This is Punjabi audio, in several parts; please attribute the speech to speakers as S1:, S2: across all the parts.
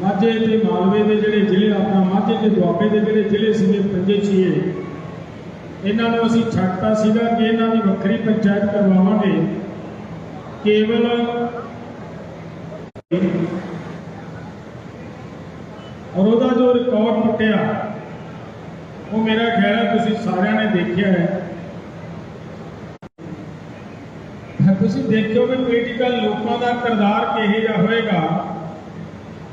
S1: ਮਾਝੇ ਤੇ ਮਾਲਵੇ ਦੇ ਜਿਹੜੇ ਜ਼ਿਲ੍ਹੇ ਆਪਣਾ ਮਾਝੇ ਤੇ ਦੁਆਬੇ ਦੇ ਜਿਹੜੇ ਜ਼ਿਲ੍ਹੇ ਸੀਗੇ, ਪੰਜੇ ਛੇ ਇਹਨਾਂ ਨੂੰ ਅਸੀਂ ਛੱਡਤਾ ਸੀਗਾ ਕਿ ਇਹਨਾਂ ਦੀ ਵੱਖਰੀ ਪੰਚਾਇਤ ਕਰਵਾਵਾਂਗੇ। ਕੇਵਲ ਔਰ ਉਹਦਾ ਜੋ ਰਿਕਾਰਡ ਟੁੱਟਿਆ, ਉਹ ਮੇਰਾ ਖਿਆਲ ਹੈ ਤੁਸੀਂ ਸਾਰਿਆਂ ਨੇ ਦੇਖਿਆ ਹੈ। ਤੁਸੀਂ ਦੇਖਿਓ ਵੀ ਪੋਲੀਟੀਕਲ ਲੋਕਾਂ ਦਾ ਕਿਰਦਾਰ ਕਿਹੋ ਜਿਹਾ ਹੋਏਗਾ।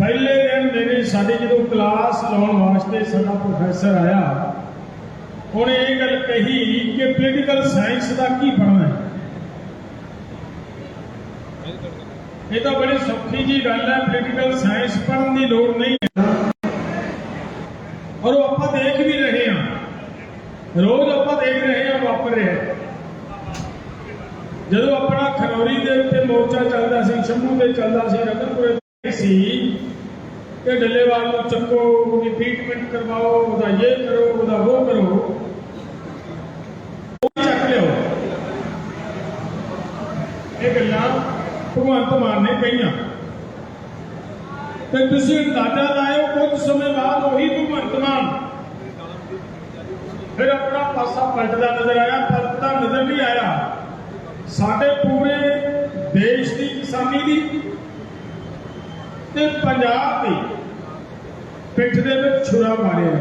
S1: ਪਹਿਲੇ ਦਿਨ ਮੇਰੇ ਸਾਡੇ ਜਦੋਂ ਕਲਾਸ ਲਾਉਣ ਵਾਸਤੇ ਸਾਡਾ ਪ੍ਰੋਫੈਸਰ ਆਇਆ, ਉਹਨੇ ਇਹ ਗੱਲ ਕਹੀ ਕਿ ਪੋਲੀਟੀਕਲ ਸਾਇੰਸ ਦਾ ਕੀ ਬਣਨਾ ਹੈ? ਇਹ ਤਾਂ ਬੜੀ ਸੌਖੀ ਜੀ ਗੱਲ ਹੈ ਪੋਲੀਟੀਕਲ ਸਾਇੰਸ ਪੜ੍ਹਨ ਦੀ ਲੋੜ ਨਹੀਂ ਹੈ। ਔਰ ਉਹ ਆਪਾਂ ਦੇਖ ਵੀ ਰਹੇ ਹਾਂ। ਰੋਜ਼ ਆਪਾਂ ਦੇਖ ਰਹੇ ਹਾਂ ਵਾਪਰ ਰਿਹਾ ਜਦੋਂ ਆਪਣਾ ਖਨੌਰੀ ਦੇ ਉੱਤੇ ਮੋਰਚਾ ਚੱਲਦਾ ਸੀ, ਸ਼ੰਭੂ ਤੇ ਚੱਲਦਾ ਸੀ, ਰਤਨਪੁਰੇ ਸੀ ਕਿ ਡੱਲੇਵਾਲ ਨੂੰ ਚੱਕੋ, ਉਹਦੀ ਟ੍ਰੀਟਮੈਂਟ ਕਰਵਾਓ, ਉਹਦਾ ਇਹ ਕਰੋ, ਉਹਦਾ ਉਹ ਕਰੋ। ਉਹ ਚੱਕ ਲਿਓ ਇਹ ਗੱਲਾਂ ਭਗਵੰਤ ਮਾਨ ਨੇ ਕਹੀਆਂ। ਤੇ ਤੁਸੀਂ ਅੰਦਾਜ਼ਾ ਲਾਇਓ, ਕੁਝ ਸਮੇਂ ਬਾਅਦ ਉਹੀ ਭਗਵੰਤ ਮਾਨ ਫਿਰ ਆਪਣਾ ਪਾਸਾ ਪਲਟਦਾ ਨਜ਼ਰ ਆਇਆ, ਪਲਟਦਾ ਨਜ਼ਰ ਨਹੀਂ ਆਇਆ। ਸਾਡੇ ਪੂਰੇ ਦੇਸ਼ ਦੀ ਕਿਸਾਨੀ ਦੀ ਤੇ ਪੰਜਾਬ ਦੀ ਪਿੱਠ ਦੇ ਵਿੱਚ ਛੁਰਾ ਮਾਰਿਆ।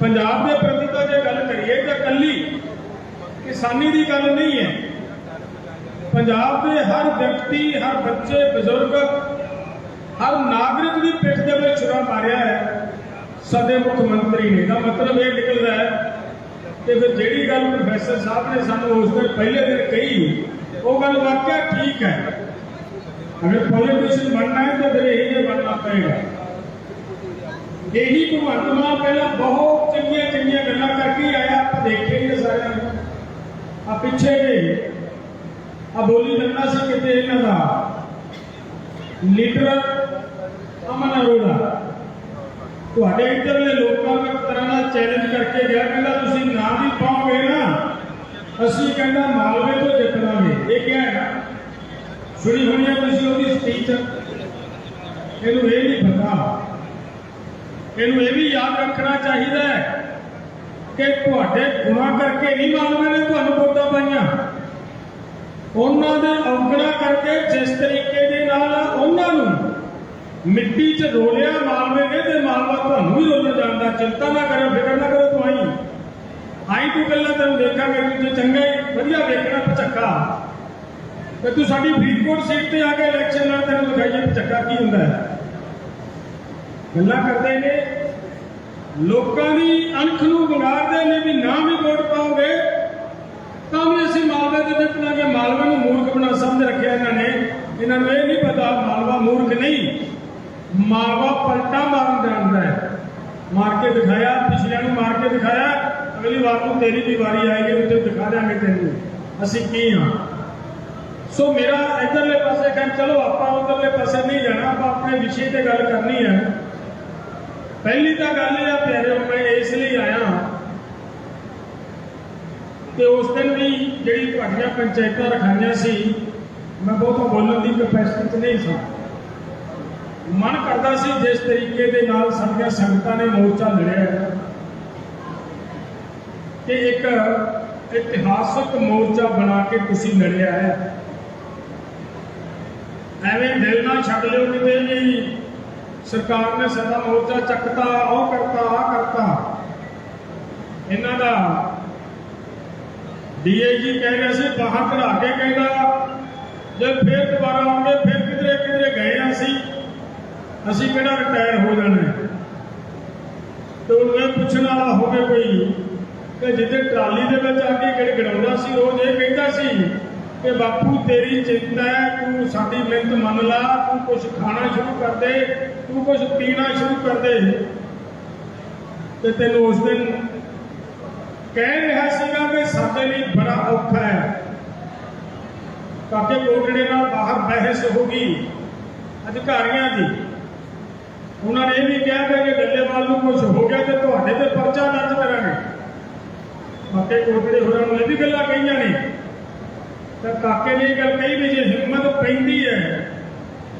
S1: ਪੰਜਾਬ ਦੇ ਪ੍ਰਤੀ ਤਾਂ ਜੇ ਗੱਲ ਕਰੀਏ ਤਾਂ ਕੱਲੀ ਕਿਸਾਨੀ ਦੀ ਗੱਲ ਨਹੀਂ ਹੈ। ਪੰਜਾਬ ਦੇ ਹਰ ਵਿਅਕਤੀ, ਹਰ ਬੱਚੇ, ਬਜ਼ੁਰਗ, ਹਰ ਨਾਗਰਿਕ ਦੀ ਪਿੱਠ ਦੇ ਵਿੱਚ ਛੁਰਾ ਮਾਰਿਆ ਹੈ। ਸਾਡੇ ਮੁੱਖ ਮੰਤਰੀ ਨੇ। ਦਾ ਮਤਲਬ ਇਹ ਨਿਕਲਦਾ ਹੈ ਕਿ ਫਿਰ ਜਿਹੜੀ ਗੱਲ ਪ੍ਰੋਫੈਸਰ ਸਾਹਿਬ ਨੇ ਸਾਨੂੰ ਉਸ ਦਿਨ ਪਹਿਲੇ ਦਿਨ ਕਹੀ, ਉਹ ਗੱਲ ਵਾਕਿਆ ਠੀਕ ਹੈ। ਅਗਰ ਪੋਲੀਟੀਸ਼ੀਅਨ ਬਣਨਾ ਹੈ ਤਾਂ ਫਿਰ ਇਹੀ ਜੇ ਬਣਨਾ ਪਏਗਾ। ਇਹੀ ਭਗਵੰਤ ਮਾਨ ਪਹਿਲਾਂ ਬਹੁਤ ਚੰਗੀਆਂ ਚੰਗੀਆਂ ਗੱਲਾਂ ਕਰਕੇ ਆਇਆ, ਆਪਾਂ ਦੇਖੇ ਹੀ ਸਾਰਿਆਂ ਨੇ। ਆ ਪਿੱਛੇ ਜੇ, ਆ ਬੋਲੀ ਦਿੰਦਾ ਸੀ ਕਿਤੇ ਇਹਨਾਂ ਦਾ। ਲੀਡਰ ਅਮਨ ਅਰੋੜਾ। ਤੁਹਾਡੇ ਇੱਧਰਲੇ ਲੋਕਾਂ ਨੂੰ ਇੱਕ ਤਰ੍ਹਾਂ ਨਾਲ ਚੈਲੰਜ ਕਰਕੇ ਗਿਆ, ਕਹਿੰਦਾ ਤੁਸੀਂ ਨਾ ਵੀ ਪਾਓਗੇ ਨਾ, ਅਸੀਂ ਕਹਿੰਦਾ ਮਾਲਵੇ ਤੋਂ ਜਿੱਤਣਾਗੇ। ਇਹ ਕਿਹਾ ਹੈ? ਸੁਣੀ ਹੋਣੀ ਹੈ ਤੁਸੀਂ ਉਹਦੀ ਸਪੀਚ ਇਹਨੂੰ ਇਹ ਨਹੀਂ ਪਤਾ। ਇਹਨੂੰ ਇਹ ਵੀ ਯਾਦ ਰੱਖਣਾ ਚਾਹੀਦਾ ਹੈ ਕਿ ਤੁਹਾਡੇ ਗੁਨਾਹ ਕਰਕੇ ਨਹੀਂ ਮਾਲਵੇ ਨੇ ਤੁਹਾਨੂੰ ਵੋਟਾਂ ਪਾਈਆਂ। ਉਹਨਾਂ ਦੇ ਔਗਣਾ ਕਰਕੇ ਜਿਸ ਤਰੀਕੇ ਦੇ ਨਾਲ ਉਹਨਾਂ ਨੂੰ ਮਿੱਟੀ 'ਚ ਰੋਲਿਆ ਮਾਲਵੇ ਨੇ ਤੇ ਮਾਲਵਾ ਤੁਹਾਨੂੰ ਵੀ ਰੋਲਣ ਜਾਂਦਾ ਚਿੰਤਾ ਨਾ ਕਰੋ, ਫਿਕਰ ਨਾ ਕਰੋ ਤੂੰ ਆਈ ਆਈ ਤੂੰ ਗੱਲਾਂ ਤੈਨੂੰ ਦੇਖਾਂਗੇ ਤੂੰ ਜੇ ਚੰਗਾ ਹੀ ਵਧੀਆ ਵੇਖਣਾ ਪਚੱਕਾ। ਤੇ ਤੂੰ ਸਾਡੀ ਫਰੀਦਕੋਟ ਸੀਟ ਤੇ ਆ ਕੇ ਇਲੈਕਸ਼ਨ ਨਾਲ ਤੈਨੂੰ ਦਿਖਾਈਏ ਪਚੱਕਾ ਕੀ ਹੁੰਦਾ ਹੈ। ਗੱਲਾਂ ਕਰਦੇ ਨੇ। ਲੋਕਾਂ ਦੀ ਅਣਖ ਨੂੰ ਵਿਗਾੜਦੇ ਨੇ ਵੀ ਨਾ ਵੀ ਵੋਟ ਪਾਓਗੇ, ਤਾਂ ਵੀ ਅਸੀਂ ਮਾਲਵੇ ਦੇ ਜਿੱਤ ਮਾਲਵੇ ਨੂੰ ਮੂਰਖ ਬਣਾ ਸਮਝ ਰੱਖਿਆ ਇਹਨਾਂ ਨੇ। ਇਹਨਾਂ ਨੂੰ ਇਹ ਨਹੀਂ ਪਤਾ ਮਾਲਵਾ ਮੂਰਖ ਨਹੀਂ। ਮਾਲਵਾ ਪਲਟਾ ਮਾਰਨ ਜਾਣਦਾ ਹੈ। ਮਾਰ ਕੇ ਦਿਖਾਇਆ, ਪਿਛਲਿਆਂ ਨੂੰ ਮਾਰ ਕੇ ਦਿਖਾਇਆ। ਅਗਲੀ ਵਾਰ ਨੂੰ ਤੇਰੀ ਵੀ ਵਾਰੀ ਆਏਗੀ ਉੱਥੇ ਦਿਖਾ ਦਿਆਂਗੇ ਤੈਨੂੰ। ਅਸੀਂ ਕੀ ਹਾਂ? ਸੋ ਮੇਰਾ ਇਧਰਲੇ ਪਾਸੇ ਕਹਿੰ ਚਲੋ ਆਪਾਂ ਉਧਰਲੇ ਪਾਸੇ ਨਹੀਂ ਜਾਣਾ, ਆਪਾਂ ਆਪਣੇ ਵਿਸ਼ੇ ਤੇ ਗੱਲ ਕਰਨੀ ਹੈ। ਪਹਿਲੀ ਤਾਂ ਗੱਲ ਇਹ ਆ ਪਿਆਰਿਓ, ਮੈਂ ਇਸ ਲਈ ਆਇਆ ਤੇ ਉਸ ਦਿਨ ਵੀ ਜਿਹੜੀ ਤੁਹਾਡੀਆਂ ਪੰਚਾਇਤਾਂ ਰਖਾਈਆਂ ਸੀ, ਮੈਂ ਬਹੁਤ ਬੋਲਣ ਦੀ ਕਪੈਸਿਟੀ 'ਚ ਨਹੀਂ ਸਾਂ। ਮਨ ਕਰਦਾ ਸੀ ਜਿਸ ਤਰੀਕੇ ਦੇ ਨਾਲ ਸਾਡੀਆਂ ਸੰਗਤਾਂ ਨੇ ਮੋਰਚਾ ਲੜਿਆ ਤੇ ਇੱਕ ਇਤਿਹਾਸਕ ਮੋਰਚਾ ਬਣਾ ਕੇ ਤੁਸੀਂ ਲੜਿਆ ਹੈ। ਐਵੇਂ ਦਿਲ ਨਾਲ ਛੱਡ ਲਿਓ ਕਿਤੇ ਵੀ ਸਰਕਾਰ ਨੇ ਸਾਡਾ ਮੋਰਚਾ ਚੱਕਤਾ, ਉਹ ਕਰਤਾ ਆ ਕਰਤਾ। ਇਹਨਾਂ ਦਾ ਡੀਆਈਜੀ ਕਹਿ ਰਿਹਾ ਸੀ, ਬਾਹਰ ਕਢਾ ਕੇ ਕਹਿੰਦਾ, ਜੇ ਫੇਰ ਦੁਬਾਰਾ ਆਉਂਦੇ ਫਿਰ ਕਿਧਰੇ ਕਿਧਰੇ ਗਏ ਆ ਅਸੀਂ। ਅਸੀਂ ਕਿਹੜਾ ਰਿਟਾਇਰ ਹੋ ਜਾਣਾ ਤੇ ਉਹ ਇਹ ਪੁੱਛਣ ਵਾਲਾ ਹੋਵੇ ਕੋਈ, ਕਿ ਜਿੱਦੇ ਟਰਾਲੀ ਦੇ ਵਿੱਚ ਆ ਕੇ ਕਿਹੜੇ ਗੜਾਉਂਦਾ ਸੀ, ਰੋਜ਼ ਇਹ ਕਹਿੰਦਾ ਸੀ ਕਿ ਬਾਪੂ, ਤੇਰੀ ਚਿੰਤਾ ਹੈ, ਤੂੰ ਸਾਡੀ ਮਿਹਨਤ ਮੰਨ ਲਾ, ਤੂੰ ਕੁਝ ਖਾਣਾ ਸ਼ੁਰੂ ਕਰ ਦੇ, ਤੂੰ ਕੁਝ ਪੀਣਾ ਸ਼ੁਰੂ ਕਰ ਦੇ। ਤੇ ਤੈਨੂੰ ਉਸ ਦਿਨ ਕਹਿ ਰਿਹਾ ਸੀਗਾ ਕਿ ਸਾਡੇ ਲਈ ਬੜਾ ਔਖਾ ਹੈ। ਕਾਕੇ ਕੋਟੜੇ ਨਾਲ ਬਾਹਰ ਬਹਿਸ ਹੋ ਗਈ ਅਧਿਕਾਰੀਆਂ ਦੀ। ਉਹਨਾਂ ਨੇ ਇਹ ਵੀ ਕਿਹਾ ਕਿ ਜੇ ਡੱਲੇਵਾਲ ਨੂੰ ਕੁਝ ਹੋ ਗਿਆ ਤੇ ਤੁਹਾਡੇ ਤੇ ਪਰਚਾ ਦਰਜ ਕਰਾਂਗੇ। ਕਾਕੇ ਕੋਟੜੇ ਹੋਰਾਂ ਨੂੰ ਇਹ ਵੀ ਗੱਲਾਂ ਕਹੀਆਂ ਨੇ। ਤਾਂ ਕਾਕੇ ਨੇ ਇਹ ਗੱਲ ਕਹੀ ਵੀ ਜੇ ਹਿੰਮਤ ਪੈਂਦੀ ਹੈ,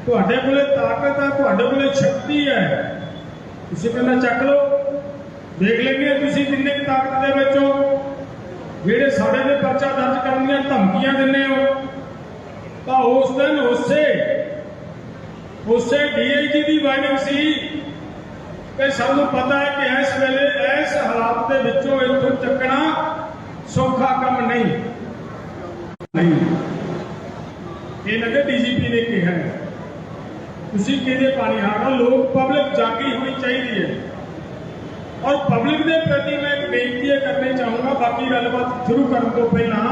S1: ਤੁਹਾਡੇ ਕੋਲੇ ਤਾਕਤ ਹੈ, ਤੁਹਾਡੇ ਕੋਲੇ ਸ਼ਕਤੀ ਹੈ, ਤੁਸੀਂ ਪਹਿਲਾਂ ਚੱਕ ਲਓ। ਦੇਖ ਲੈਂਦੇ ਤੁਸੀਂ ਕਿੰਨੇ ਕੁ ਤਾਕਤ ਦੇ ਵਿੱਚ ਹੋ। ਜਿਹੜੇ ਸਾਡੇ ਦੇ ਪਰਚਾ ਦਰਜ ਕਰਨ ਦੀਆਂ ਧਮਕੀਆਂ ਦਿੰਦੇ ਹੋ, ਤਾਂ ਉਸ ਦਿਨ ਉਸੇ ਉਸੇ ਡੀਆਈਜੀ ਦੀ ਵਾਰਨਿੰਗ ਸੀ ਕਿ ਸਾਨੂੰ ਪਤਾ ਹੈ ਕਿ ਇਸ ਵੇਲੇ ਇਸ ਹਾਲਾਤ ਦੇ ਵਿੱਚੋਂ ਇੱਥੋਂ ਚੱਕਣਾ ਸੌਖਾ ਕੰਮ ਨਹੀਂ। ਨਹੀਂ। ਇਹ ਨਗੇ ਡੀਜੀਪੀ ਨੇ ਕਿਹਾ ਤੁਸੀਂ ਕਿਹਦੇ ਪਾਣੀ ਹਾਰਨਾ ਲੋਕ ਪਬਲਿਕ ਜਾਗੀ ਹੋਣੀ ਚਾਹੀਦੀ ਹੈ। ਔਰ ਪਬਲਿਕ ਦੇ ਪ੍ਰਤੀ ਮੈਂ ਇੱਕ ਬੇਨਤੀ ਕਰਨੀ ਚਾਹੂੰਗਾ, ਬਾਕੀ ਗੱਲਬਾਤ ਸ਼ੁਰੂ ਕਰਨ ਤੋਂ ਪਹਿਲਾਂ